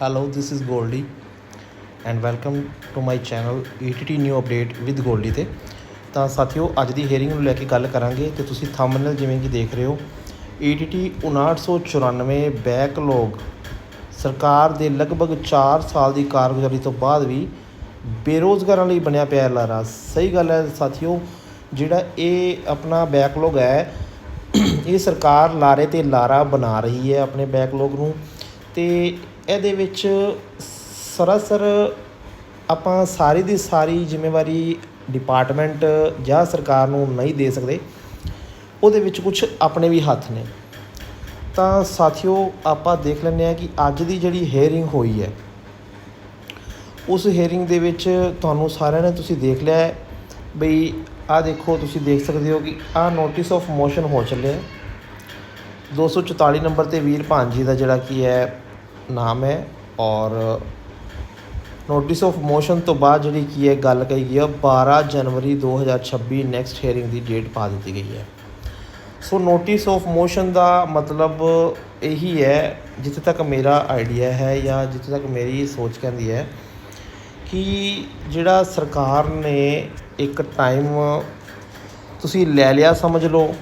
Hello, this is Goldie and welcome to my channel ETT New Update with Goldie ਤੇ। ਤਾਂ ਸਾਥੀਓ ਅੱਜ ਦੀ hearing ਨੂੰ ਲੈ ਕੇ ਗੱਲ ਕਰਾਂਗੇ ਤੇ ਤੁਸੀਂ ਥੰਬਨੇਲ ਜਿਵੇਂ ਕਿ ਦੇਖ ਰਹੇ ਹੋ E ETT 5994 ਬੈਕਲੌਗ ਸਰਕਾਰ ਦੇ ਲਗਭਗ 4 ਸਾਲ ਦੀ ਕਾਰਗੁਜ਼ਾਰੀ ਤੋਂ ਬਾਅਦ ਵੀ ਬੇਰੋਜ਼ਗਾਰਾਂ ਲਈ ਬਣਿਆ ਪਿਆ ਲਾਰਾ। ਸਹੀ ਗੱਲ ਹੈ ਸਾਥੀਓ ਜਿਹੜਾ ਇਹ ਆਪਣਾ ਬੈਕਲੌਗ ਹੈ ਇਹ ਸਰਕਾਰ ਲਾਰੇ ਤੇ ਲਾਰਾ ਬਣਾ ਰਹੀ ਹੈ ਆਪਣੇ ਬੈਕਲੌਗ ਨੂੰ ਤੇ ਇਹਦੇ ਵਿੱਚ ਸਰਾਸਰ ਆਪਾਂ ਸਾਰੀ ਦੀ ਸਾਰੀ ਜ਼ਿੰਮੇਵਾਰੀ ਡਿਪਾਰਟਮੈਂਟ ਜਾਂ ਸਰਕਾਰ ਨੂੰ ਨਹੀਂ ਦੇ ਸਕਦੇ। ਉਹਦੇ ਵਿੱਚ ਕੁਝ ਆਪਣੇ ਵੀ ਹੱਥ ਨੇ। ਤਾਂ ਸਾਥੀਓ, ਆਪਾਂ ਦੇਖ ਲੈਂਦੇ ਹਾਂ ਕਿ ਅੱਜ ਦੀ ਜਿਹੜੀ ਹੇਅਰਿੰਗ ਹੋਈ ਹੈ, ਉਸ ਹੇਅਰਿੰਗ ਦੇ ਵਿੱਚ ਤੁਹਾਨੂੰ ਸਾਰਿਆਂ ਨੇ ਤੁਸੀਂ ਦੇਖ ਲਿਆ ਹੈ ਬਈ ਆਹ ਦੇਖੋ, ਤੁਸੀਂ ਦੇਖ ਸਕਦੇ ਹੋ ਕਿ ਆਹ ਨੋਟਿਸ ਆਫ ਮੋਸ਼ਨ ਹੋ ਚੱਲਿਆ। ਹੈ 244 ਨੰਬਰ ਤੇ ਵੀਰ ਭਾਂਜੀ ਦਾ ਜਿਹੜਾ ਕੀ ਹੈ ਨਾਮ ਹੈ ਔਰ ਨੋਟਿਸ ਆਫ ਮੋਸ਼ਨ ਤੋਂ ਬਾਅਦ ਜਿਹੜੀ ਕੀ ਹੈ, ਗੱਲ ਕਹੀ ਗਈ ਹੈ 12 ਜਨਵਰੀ 2026 ਨੈਕਸਟ ਹੀਅਰਿੰਗ ਦੀ ਡੇਟ ਪਾ ਦਿੱਤੀ ਗਈ ਹੈ। ਸੋ ਨੋਟਿਸ ਆਫ ਮੋਸ਼ਨ ਦਾ ਮਤਲਬ ਇਹੀ ਹੈ, ਜਿੱਥੇ ਤੱਕ ਮੇਰਾ ਆਈਡੀਆ ਹੈ ਜਾਂ ਜਿੱਥੇ ਤੱਕ ਮੇਰੀ ਸੋਚ ਕਹਿੰਦੀ ਹੈ, ਕਿ ਜਿਹੜਾ ਸਰਕਾਰ ਨੇ ਇੱਕ ਟਾਈਮ ਤੁਸੀਂ ਲੈ ਲਿਆ ਸਮਝ ਲਓ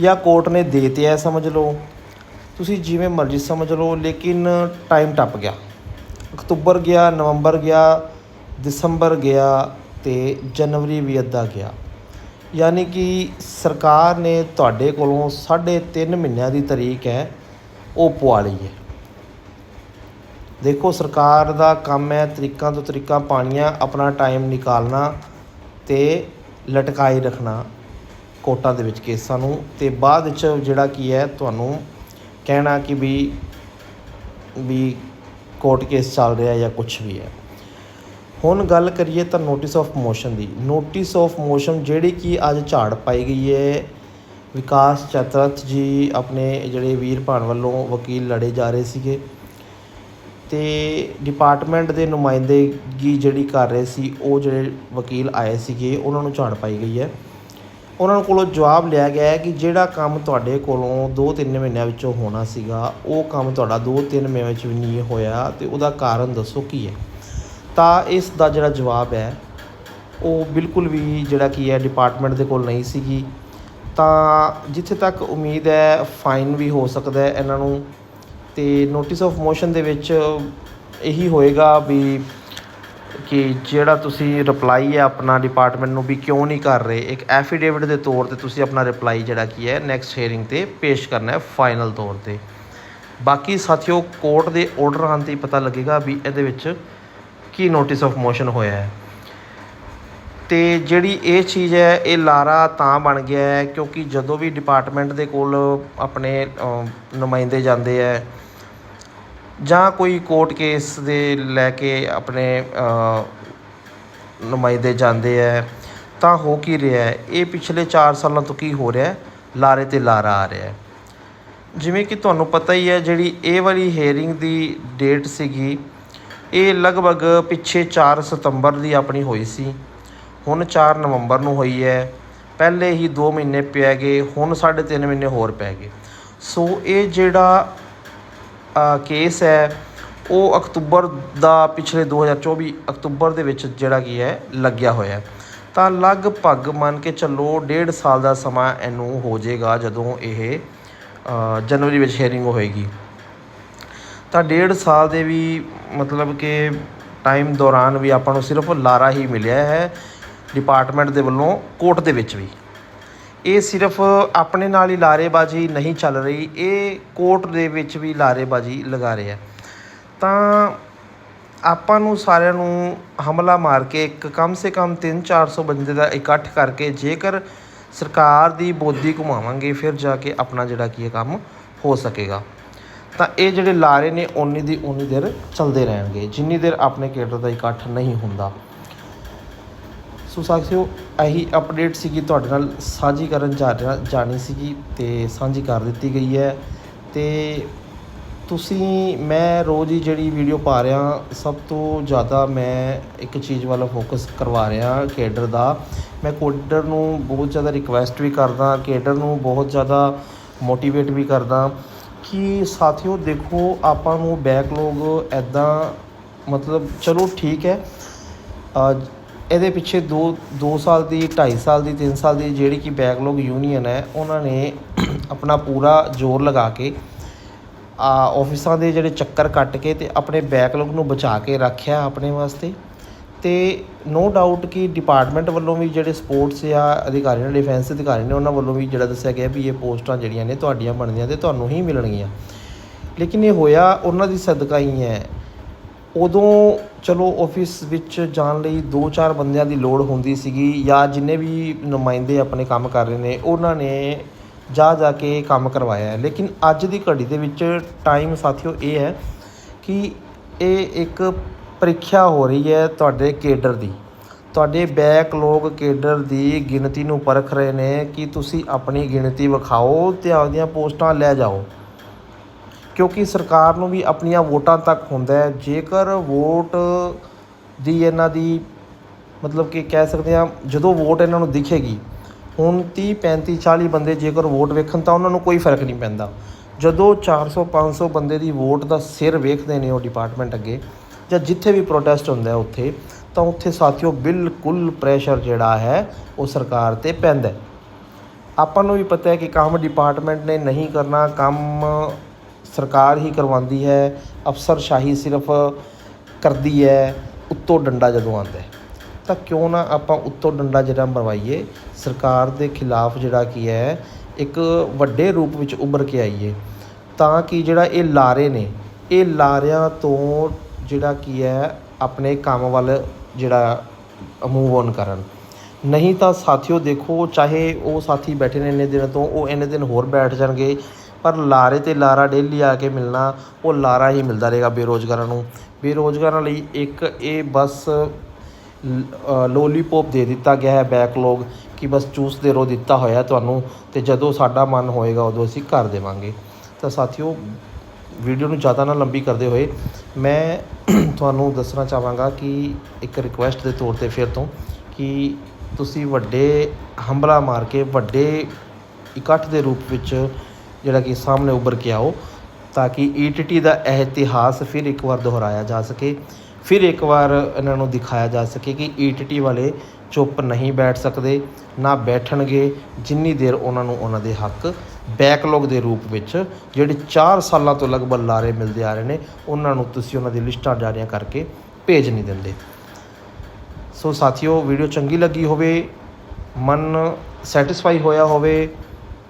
ਜਾਂ ਕੋਰਟ ਨੇ ਦੇ ਦਿੱਤਾ ਸਮਝ ਲਓ ਤੁਸੀਂ ਜਿਵੇਂ ਮਰਜ਼ੀ ਸਮਝ ਲਓ, ਲੇਕਿਨ ਟਾਈਮ ਟੱਪ ਗਿਆ। ਅਕਤੂਬਰ ਗਿਆ, ਨਵੰਬਰ ਗਿਆ, ਦਸੰਬਰ ਗਿਆ ਅਤੇ ਜਨਵਰੀ ਵੀ ਅੱਧਾ ਗਿਆ। ਯਾਨੀ ਕਿ ਸਰਕਾਰ ਨੇ ਤੁਹਾਡੇ ਕੋਲੋਂ ਸਾਢੇ ਤਿੰਨ ਮਹੀਨਿਆਂ ਦੀ ਤਰੀਕ ਹੈ, ਉਹ ਪਵਾ ਲਈ ਹੈ। ਦੇਖੋ, ਸਰਕਾਰ ਦਾ ਕੰਮ ਹੈ ਤਰੀਕਾਂ ਤੋਂ ਤਰੀਕਾਂ ਪਾਣੀਆਂ, ਆਪਣਾ ਟਾਈਮ ਨਿਕਾਲਣਾ ਤੇ ਲਟਕਾਈ ਰੱਖਣਾ, ਕੋਟਾਂ ਦੇ ਵਿੱਚ ਕੇਸਾਂ ਨੂੰ ਤੇ ਬਾਅਦ ਵਿੱਚ ਜਿਹੜਾ ਕੀ ਹੈ, ਤੁਹਾਨੂੰ ਕਹਿਣਾ ਕਿ ਵੀ ਵੀ ਕੋਰਟ ਕੇਸ ਚੱਲ ਰਿਹਾ ਜਾਂ ਕੁਝ ਵੀ ਹੈ। ਹੁਣ ਗੱਲ ਕਰੀਏ ਤਾਂ ਨੋਟਿਸ ਆਫ ਮੋਸ਼ਨ ਦੀ। ਨੋਟਿਸ ਆਫ ਮੋਸ਼ਨ ਜਿਹੜੀ ਕਿ ਅੱਜ ਝਾੜ ਪਾਈ ਗਈ ਹੈ, ਵਿਕਾਸ ਚਤਰਥ ਜੀ ਆਪਣੇ ਜਿਹੜੇ ਵੀਰ ਭਾਣ ਵੱਲੋਂ ਵਕੀਲ ਲੜੇ ਜਾ ਰਹੇ ਸੀਗੇ। ਤੇ ਡਿਪਾਰਟਮੈਂਟ ਦੇ ਨੁਮਾਇੰਦੇਗੀ ਜਿਹੜੀ ਕਰ ਰਹੇ ਸੀ, ਉਹ ਜਿਹੜੇ ਵਕੀਲ ਆਏ ਸੀਗੇ, ਉਹਨਾਂ ਨੂੰ ਝਾੜ ਪਾਈ ਗਈ ਹੈ। ਉਹਨਾਂ ਕੋਲੋਂ ਜਵਾਬ ਲਿਆ ਗਿਆ ਹੈ ਕਿ ਜਿਹੜਾ ਕੰਮ ਤੁਹਾਡੇ ਕੋਲੋਂ 2-3 ਮਹੀਨਿਆਂ ਵਿੱਚੋਂ ਹੋਣਾ ਸੀਗਾ, ਉਹ ਕੰਮ ਤੁਹਾਡਾ 2-3 ਮਹੀਨਿਆਂ ਵਿੱਚ ਵੀ ਨਹੀਂ ਹੋਇਆ ਅਤੇ ਉਹਦਾ ਕਾਰਨ ਦੱਸੋ ਕੀ ਹੈ? ਤਾਂ ਇਸ ਦਾ ਜਿਹੜਾ ਜਵਾਬ ਹੈ, ਉਹ ਬਿਲਕੁਲ ਵੀ ਜਿਹੜਾ ਕੀ ਹੈ ਡਿਪਾਰਟਮੈਂਟ ਦੇ ਕੋਲ ਨਹੀਂ ਸੀਗੀ। ਤਾਂ ਜਿੱਥੇ ਤੱਕ ਉਮੀਦ ਹੈ ਫਾਈਨ ਵੀ ਹੋ ਸਕਦਾ ਹੈ ਇਹਨਾਂ ਨੂੰ ਅਤੇ ਨੋਟਿਸ ਆਫ ਮੋਸ਼ਨ ਦੇ ਵਿੱਚ ਇਹੀ ਹੋਏਗਾ ਵੀ ਕਿ ਜਿਹੜਾ ਤੁਸੀਂ ਰਿਪਲਾਈ ਹੈ ਆਪਣਾ ਡਿਪਾਰਟਮੈਂਟ ਨੂੰ ਵੀ ਕਿਉਂ ਨਹੀਂ ਕਰ ਰਹੇ? ਇੱਕ ਐਫੀਡੇਵਿਟ ਦੇ ਤੌਰ ਤੇ ਤੁਸੀਂ ਆਪਣਾ ਰਿਪਲਾਈ ਜਿਹੜਾ ਕੀ ਹੈ ਨੈਕਸਟ ਹੀਅਰਿੰਗ ਤੇ ਪੇਸ਼ ਕਰਨਾ ਹੈ ਫਾਈਨਲ ਤੌਰ ਤੇ। ਬਾਕੀ ਸਾਥੀਓ ਕੋਰਟ ਦੇ ਆਰਡਰ ਆਉਣ ਤੇ ਹੀ ਪਤਾ ਲੱਗੇਗਾ ਵੀ ਇਹਦੇ ਵਿੱਚ ਕੀ ਨੋਟਿਸ ਆਫ ਮੋਸ਼ਨ ਹੋਇਆ ਹੈ। ਤੇ ਜਿਹੜੀ ਇਹ ਚੀਜ਼ ਹੈ, ਇਹ ਲਾਰਾ ਤਾਂ ਬਣ ਗਿਆ ਹੈ ਕਿਉਂਕਿ ਜਦੋਂ ਵੀ ਡਿਪਾਰਟਮੈਂਟ ਦੇ ਕੋਲ ਆਪਣੇ ਨੁਮਾਇੰਦੇ ਜਾਂਦੇ ਹੈ ਜਾਂ ਕੋਈ ਕੋਰਟ ਕੇਸ ਦੇ ਲੈ ਕੇ ਆਪਣੇ ਨੁਮਾਇੰਦੇ ਜਾਂਦੇ ਹੈ ਤਾਂ ਹੋ ਕੀ ਰਿਹਾ ਇਹ ਪਿਛਲੇ ਚਾਰ ਸਾਲਾਂ ਤੋਂ ਕੀ ਹੋ ਰਿਹਾ ਲਾਰੇ ਤੇ ਲਾਰਾ ਆ ਰਿਹਾ ਜਿਵੇਂ ਕਿ ਤੁਹਾਨੂੰ ਪਤਾ ਹੀ ਹੈ ਜਿਹੜੀ ਇਹ ਵਾਲੀ ਹੇਅਰਿੰਗ ਦੀ ਡੇਟ ਸੀਗੀ, ਇਹ ਲਗਭਗ ਪਿੱਛੇ 4 ਸਤੰਬਰ ਦੀ ਆਪਣੀ ਹੋਈ ਸੀ। ਹੁਣ 4 ਨਵੰਬਰ ਨੂੰ ਹੋਈ ਹੈ ਪਹਿਲੇ ਹੀ 2 ਮਹੀਨੇ ਪੈ ਗਏ, ਹੁਣ 3.5 ਮਹੀਨੇ ਹੋਰ ਪੈ ਗਏ। ਸੋ ਇਹ ਜਿਹੜਾ ਕੇਸ ਹੈ, ਉਹ ਅਕਤੂਬਰ ਦਾ ਪਿਛਲੇ 2024 ਅਕਤੂਬਰ ਦੇ ਵਿੱਚ ਜਿਹੜਾ ਕੀ ਹੈ, ਲੱਗਿਆ ਹੋਇਆ ਤਾਂ ਲਗਭਗ ਮੰਨ ਕੇ ਚੱਲੋ ਡੇਢ ਸਾਲ ਦਾ ਸਮਾਂ ਇਹਨੂੰ ਹੋ ਜਾਏਗਾ ਜਦੋਂ ਇਹ ਜਨਵਰੀ ਵਿੱਚ ਹੇਅਰਿੰਗ ਹੋਏਗੀ। ਤਾਂ ਡੇਢ ਸਾਲ ਦੇ ਵੀ ਮਤਲਬ ਕਿ ਟਾਈਮ ਦੌਰਾਨ ਵੀ ਆਪਾਂ ਨੂੰ ਸਿਰਫ ਲਾਰਾ ਹੀ ਮਿਲਿਆ ਹੈ ਡਿਪਾਰਟਮੈਂਟ ਦੇ ਵੱਲੋਂ ਕੋਰਟ ਦੇ ਵਿੱਚ ਵੀ। ਇਹ ਸਿਰਫ ਆਪਣੇ ਨਾਲ ਹੀ ਲਾਰੇਬਾਜ਼ੀ ਨਹੀਂ ਚੱਲ ਰਹੀ, ਇਹ ਕੋਰਟ ਦੇ ਵਿੱਚ ਵੀ ਲਾਰੇਬਾਜ਼ੀ ਲਗਾ ਰਹੇ ਰਿਹਾ ਤਾਂ ਆਪਾਂ ਨੂੰ ਸਾਰਿਆਂ ਨੂੰ ਹਮਲਾ ਮਾਰ ਕੇ ਇੱਕ ਕਮ ਸੇ ਕਮ 3-400 ਬੰਦੇ ਦਾ ਇਕੱਠ ਕਰਕੇ ਜੇਕਰ ਸਰਕਾਰ ਦੀ ਬੋਦੀ ਘੁਮਾਵਾਂਗੇ, ਫਿਰ ਜਾ ਕੇ ਆਪਣਾ ਜਿਹੜਾ ਕੀ ਹੈ ਕੰਮ ਹੋ ਸਕੇਗਾ। ਤਾਂ ਇਹ ਜਿਹੜੇ ਲਾਰੇ ਨੇ, ਓਨੀ ਦੀ ਓਨੀ ਦੇਰ ਚੱਲਦੇ ਰਹਿਣਗੇ, ਜਿੰਨੀ ਦੇਰ ਆਪਣੇ ਕੇਡਰ ਦਾ ਇਕੱਠ ਨਹੀਂ ਹੁੰਦਾ। ਸੋ ਸਾਥੀਓ, ਇਹੀ ਅਪਡੇਟ ਸੀਗੀ ਤੁਹਾਡੇ ਨਾਲ ਸਾਂਝੀ ਕਰਨ ਜਾ ਰਿਹਾ, ਜਾਣੀ ਸੀਗੀ ਤੇ ਸਾਂਝੀ ਕਰ ਦਿੱਤੀ ਗਈ ਹੈ। ਤੇ ਤੁਸੀਂ, ਮੈਂ ਰੋਜ਼ ਹੀ ਜਿਹੜੀ ਵੀਡੀਓ ਪਾ ਰਿਹਾ, ਸਭ ਤੋਂ ਜ਼ਿਆਦਾ ਮੈਂ ਇੱਕ ਚੀਜ਼ ਵੱਲ ਫੋਕਸ ਕਰਵਾ ਰਿਹਾ ਕੇਡਰ ਦਾ। ਮੈਂ ਕੋਡਰ ਨੂੰ ਬਹੁਤ ਜ਼ਿਆਦਾ ਰਿਕਵੈਸਟ ਵੀ ਕਰਦਾ ਕੇਡਰ ਨੂੰ ਬਹੁਤ ਜ਼ਿਆਦਾ ਮੋਟੀਵੇਟ ਵੀ ਕਰਦਾ ਕਿ ਸਾਥੀਓ, ਦੇਖੋ ਆਪਾਂ ਨੂੰ ਬੈਕਲੌਗ ਐਦਾਂ ਮਤਲਬ ਚਲੋ ਠੀਕ ਹੈ ਇਹਦੇ ਪਿੱਛੇ 2 2 ਸਾਲ ਦੀ 2.5 ਸਾਲ ਦੀ 3 ਸਾਲ ਦੀ ਜਿਹੜੀ ਕਿ ਬੈਕਲੌਗ ਯੂਨੀਅਨ ਹੈ, ਉਹਨਾਂ ਨੇ ਆਪਣਾ ਪੂਰਾ ਜ਼ੋਰ ਲਗਾ ਕੇ, ਆ ਆਫਿਸਾਂ ਦੇ ਜਿਹੜੇ ਚੱਕਰ ਕੱਟ ਕੇ ਤੇ ਆਪਣੇ ਬੈਕਲੌਗ ਨੂੰ ਬਚਾ ਕੇ ਰੱਖਿਆ ਆਪਣੇ ਵਾਸਤੇ। ਤੇ ਨੋ ਡਾਊਟ ਕਿ ਡਿਪਾਰਟਮੈਂਟ ਵੱਲੋਂ ਵੀ ਜਿਹੜੇ ਸਪੋਰਟਸ ਜਾਂ ਅਧਿਕਾਰੀ ਨੇ ਡਿਫੈਂਸ ਅਧਿਕਾਰੀ ਨੇ, ਉਹਨਾਂ ਵੱਲੋਂ ਵੀ ਜਿਹੜਾ ਦੱਸਿਆ ਗਿਆ ਵੀ ਇਹ ਪੋਸਟਾਂ ਜਿਹੜੀਆਂ ਨੇ, ਤੁਹਾਡੀਆਂ ਬਣਦੀਆਂ ਤੇ ਤੁਹਾਨੂੰ ਹੀ ਮਿਲਣਗੀਆਂ। ਲੇਕਿਨ ਇਹ ਹੋਇਆ, ਉਹਨਾਂ ਦੀ ਸਦਕਾ ਹੀ ਹੈ। ਉਦੋਂ ਚਲੋ ਆਫਿਸ ਵਿੱਚ ਜਾਣ ਲਈ 2-4 ਬੰਦਿਆਂ ਦੀ ਲੋੜ ਹੁੰਦੀ ਸੀਗੀ ਜਾਂ ਜਿੰਨੇ ਵੀ ਨੁਮਾਇੰਦੇ ਆਪਣੇ ਕੰਮ ਕਰ ਰਹੇ ਨੇ, ਉਹਨਾਂ ਨੇ ਜਾ ਜਾ ਕੇ ਕੰਮ ਕਰਵਾਇਆ ਹੈ। ਲੇਕਿਨ ਅੱਜ ਦੀ ਘੜੀ ਦੇ ਵਿੱਚ ਟਾਈਮ ਸਾਥੀਓ ਇਹ ਹੈ ਕਿ ਇਹ ਇੱਕ ਪ੍ਰੀਖਿਆ ਹੋ ਰਹੀ ਹੈ ਤੁਹਾਡੇ ਕੇਡਰ ਦੀ। ਤੁਹਾਡੇ ਬੈਕ ਲੋਕ ਕੇਡਰ ਦੀ ਗਿਣਤੀ ਨੂੰ ਪਰਖ ਰਹੇ ਨੇ ਕਿ ਤੁਸੀਂ ਆਪਣੀ ਗਿਣਤੀ ਵਿਖਾਓ ਤੇ ਆਪਦੀਆਂ ਪੋਸਟਾਂ ਲੈ ਜਾਓ। ਕਿਉਂਕਿ ਸਰਕਾਰ ਨੂੰ ਵੀ ਆਪਣੀਆਂ ਵੋਟਾਂ ਤੱਕ ਹੁੰਦਾ ਹੈ। ਜੇਕਰ ਵੋਟ ਦੀ ਇਹਨਾਂ ਦੀ ਮਤਲਬ ਕਿ ਕਹਿ ਸਕਦੇ ਹਾਂ, ਜਦੋਂ ਵੋਟ ਇਹਨਾਂ ਨੂੰ ਦਿਖੇਗੀ, ਹੁਣ 30 35 40 ਬੰਦੇ ਜੇਕਰ ਵੋਟ ਵੇਖਣ, ਤਾਂ ਉਹਨਾਂ ਨੂੰ ਕੋਈ ਫ਼ਰਕ ਨਹੀਂ ਪੈਂਦਾ। ਜਦੋਂ 400 500 ਬੰਦੇ ਦੀ ਵੋਟ ਦਾ ਸਿਰ ਵੇਖਦੇ ਨੇ ਉਹ ਡਿਪਾਰਟਮੈਂਟ ਅੱਗੇ, ਜਾਂ ਜਿੱਥੇ ਵੀ ਪ੍ਰੋਟੈਸਟ ਹੁੰਦਾ ਹੈ ਉੱਥੇ, ਤਾਂ ਉੱਥੇ ਸਾਥੀਓ ਬਿਲਕੁਲ ਪ੍ਰੈਸ਼ਰ ਜਿਹੜਾ ਹੈ, ਉਹ ਸਰਕਾਰ ਤੇ ਪੈਂਦਾ ਆਪਾਂ ਨੂੰ ਵੀ ਪਤਾ ਹੈ ਕਿ ਕੰਮ ਡਿਪਾਰਟਮੈਂਟ ਨੇ ਨਹੀਂ ਕਰਨਾ, ਕੰਮ ਸਰਕਾਰ ਹੀ ਕਰਵਾਉਂਦੀ ਹੈ ਅਫਸਰਸ਼ਾਹੀ ਸਿਰਫ ਕਰਦੀ ਹੈ, ਉੱਤੋਂ ਡੰਡਾ ਜਦੋਂ ਆਉਂਦਾ ਤਾਂ ਕਿਉਂ ਨਾ ਆਪਾਂ ਉੱਤੋਂ ਡੰਡਾ ਜਿਹੜਾ ਮਰਵਾਈਏ, ਸਰਕਾਰ ਦੇ ਖਿਲਾਫ ਜਿਹੜਾ ਕੀ ਹੈ, ਇੱਕ ਵੱਡੇ ਰੂਪ ਵਿੱਚ ਉੱਭਰ ਕੇ ਆਈਏ। ਤਾਂ ਕਿ ਜਿਹੜਾ ਇਹ ਲਾਰੇ ਨੇ, ਇਹ ਲਾਰਿਆਂ ਤੋਂ ਜਿਹੜਾ ਕੀ ਹੈ, ਆਪਣੇ ਕੰਮ ਵੱਲ ਜਿਹੜਾ ਮੂਵ ਔਨ ਕਰਨ। ਨਹੀਂ ਤਾਂ ਸਾਥੀਓ ਦੇਖੋ, ਚਾਹੇ ਉਹ ਸਾਥੀ ਬੈਠੇ ਨੇ ਇੰਨੇ ਦਿਨ ਤੋਂ, ਉਹ ਇੰਨੇ ਦਿਨ ਹੋਰ ਬੈਠ ਜਾਣਗੇ ਪਰ ਲਾਰੇ ਤੇ ਲਾਰਾ ਡੇਲੀ ਆ ਕੇ ਮਿਲਣਾ, ਉਹ ਲਾਰਾ ਹੀ ਮਿਲਦਾ ਰਹੇਗਾ ਬੇਰੋਜ਼ਗਾਰਾਂ ਨੂੰ। ਬੇਰੋਜ਼ਗਾਰਾਂ ਲਈ ਇੱਕ ਇਹ ਬਸ ਲੋਲੀਪੌਪ ਦੇ ਦਿੱਤਾ ਗਿਆ ਹੈ ਬੈਕਲੌਗ ਕਿ ਬਸ ਚੂਸਦੇ ਰਹੋ ਦਿੱਤਾ ਹੋਇਆ ਤੁਹਾਨੂੰ ਤੇ ਜਦੋਂ ਸਾਡਾ ਮਨ ਹੋਏਗਾ ਉਦੋਂ ਅਸੀਂ ਕਰ ਦੇਵਾਂਗੇ। ਤਾਂ ਸਾਥੀਓ ਵੀਡੀਓ ਨੂੰ ਜ਼ਿਆਦਾ ਨਾ ਲੰਬੀ ਕਰਦੇ ਹੋਏ ਮੈਂ ਤੁਹਾਨੂੰ ਦੱਸਣਾ ਚਾਹਾਂਗਾ ਕਿ ਇੱਕ ਰਿਕੁਐਸਟ ਦੇ ਤੌਰ ਤੇ ਫਿਰ ਤੋਂ ਕਿ ਤੁਸੀਂ ਵੱਡੇ ਹੰਬਲਾ ਮਾਰ ਕੇ ਵੱਡੇ ਇਕੱਠ ਦੇ ਰੂਪ ਵਿੱਚ ਜਿਹੜਾ ਕਿ ਸਾਹਮਣੇ ਉੱਭਰ ਕੇ ਆਓ ਤਾਂ ਕਿ ਈਟੀਟੀ ਦਾ ਇਹ ਇਤਿਹਾਸ ਫਿਰ ਇੱਕ ਵਾਰ ਦੁਹਰਾਇਆ ਜਾ ਸਕੇ। ਫਿਰ ਇੱਕ ਵਾਰ ਇਹਨਾਂ ਨੂੰ ਦਿਖਾਇਆ ਜਾ ਸਕੇ ਕਿ ਈਟੀਟੀ ਵਾਲੇ ਚੁੱਪ ਨਹੀਂ ਬੈਠ ਸਕਦੇ, ਨਾ ਬੈਠਣਗੇ, ਜਿੰਨੀ ਦੇਰ ਉਹਨਾਂ ਨੂੰ ਉਹਨਾਂ ਦੇ ਹੱਕ ਬੈਕਲੌਗ ਦੇ ਰੂਪ ਵਿੱਚ, ਜਿਹੜੇ 4 ਸਾਲਾਂ ਤੋਂ ਲਗਭਗ ਲਾਰੇ ਮਿਲਦੇ ਆ ਰਹੇ ਨੇ, ਉਹਨਾਂ ਨੂੰ ਤੁਸੀਂ ਉਹਨਾਂ ਦੀ ਲਿਸਟਾਂ ਜਾਰੀਆਂ ਕਰਕੇ ਭੇਜ ਨਹੀਂ ਦਿੰਦੇ। ਸੋ ਸਾਥੀਓ, ਵੀਡੀਓ ਚੰਗੀ ਲੱਗੀ ਹੋਵੇ, ਮਨ ਸੈਟੀਸਫਾਈ ਹੋਇਆ ਹੋਵੇ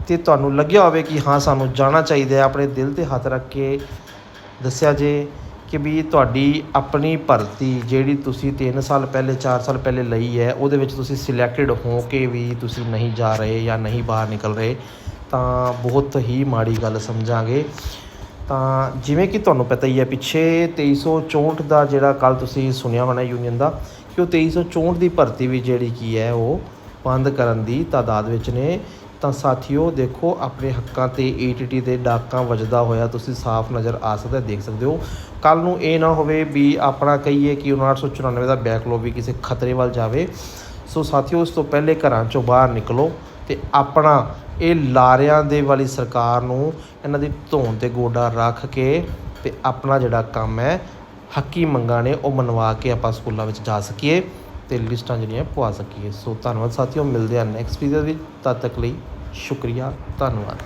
ਤੇ ਤੁਹਾਨੂੰ ਲੱਗਿਆ ਹੋਵੇ ਕਿ ਹਾਂ, ਸਾਨੂੰ ਜਾਣਾ ਚਾਹੀਦਾ ਹੈ। ਆਪਣੇ ਦਿਲ ਤੇ ਹੱਥ ਰੱਖ ਕੇ ਦੱਸਿਆ ਜੇ ਕਿ ਵੀ ਤੁਹਾਡੀ ਆਪਣੀ ਭਰਤੀ ਜਿਹੜੀ ਤੁਸੀਂ 3 ਸਾਲ ਪਹਿਲੇ 4 ਸਾਲ ਪਹਿਲੇ ਲਈ ਹੈ, ਉਹਦੇ ਵਿੱਚ ਤੁਸੀਂ ਸਿਲੈਕਟਡ ਹੋ ਕੇ ਵੀ ਤੁਸੀਂ ਨਹੀਂ ਜਾ ਰਹੇ ਜਾਂ ਨਹੀਂ ਬਾਹਰ ਨਿਕਲ ਰਹੇ, ਤਾਂ ਬਹੁਤ ਹੀ ਮਾੜੀ ਗੱਲ ਸਮਝਾਂਗੇ। ਤਾਂ ਜਿਵੇਂ ਕਿ ਤੁਹਾਨੂੰ ਪਤਾ ਹੀ ਹੈ, ਪਿੱਛੇ 2364 ਦਾ ਜਿਹੜਾ ਕੱਲ ਤੁਸੀਂ ਸੁਣਿਆ ਹੋਣਾ ਯੂਨੀਅਨ ਦਾ, ਕਿ ਉਹ 2364 ਦੀ ਭਰਤੀ ਵੀ ਜਿਹੜੀ ਕੀ ਹੈ, ਉਹ ਬੰਦ ਕਰਨ ਦੀ ਤਾਦਾਦ ਵਿੱਚ ਨੇ। ਤਾਂ ਸਾਥੀਓ ਦੇਖੋ, ਆਪਣੇ ਹੱਕਾਂ ਤੇ ਈਟੀਟੀ ਦੇ ਡਾਕਾਂ ਵੱਜਦਾ ਹੋਇਆ ਤੁਸੀਂ ਸਾਫ਼ ਨਜ਼ਰ ਆ ਸਕਦਾ, ਦੇਖ ਸਕਦੇ ਹੋ। ਕੱਲ ਨੂੰ ਇਹ ਨਾ ਹੋਵੇ ਵੀ ਆਪਣਾ ਕਹੀਏ ਕਿ 5994 ਦਾ ਬੈਕਲੋ ਵੀ ਕਿਸੇ ਖਤਰੇ ਵੱਲ ਜਾਵੇ। ਸੋ ਸਾਥੀਓ ਉਸ ਤੋਂ ਪਹਿਲੇ ਘਰਾਂ ਚੋਂ ਬਾਹਰ ਨਿਕਲੋ ਤੇ ਆਪਣਾ ਇਹ ਲਾਰਿਆਂ ਦੇ ਵਾਲੀ ਸਰਕਾਰ ਨੂੰ ਇਹਨਾਂ ਦੀ ਧੌਣ ਤੇ ਗੋਡਾ ਰੱਖ ਕੇ ਤੇ ਆਪਣਾ ਜਿਹੜਾ ਕੰਮ ਹੈ, ਹੱਕੀ ਮੰਗਾਂ ਨੇ ਉਹ ਮਨਵਾ ਕੇ ਆਪਾਂ ਸਕੂਲਾਂ ਵਿੱਚ ਜਾ ਸਕੀਏ। ਤੇ ਲਿਸਟਾਂ ਜਿਹੜੀਆਂ ਪਵਾ ਸਕੀਏ। ਸੋ ਧੰਨਵਾਦ ਸਾਥੀਓ, ਮਿਲਦੇ ਹਾਂ ਨੈਕਸਟ ਵੀਡੀਓ ਵਿੱਚ। ਤਦ ਤੱਕ ਲਈ ਸ਼ੁਕਰੀਆ, ਧੰਨਵਾਦ।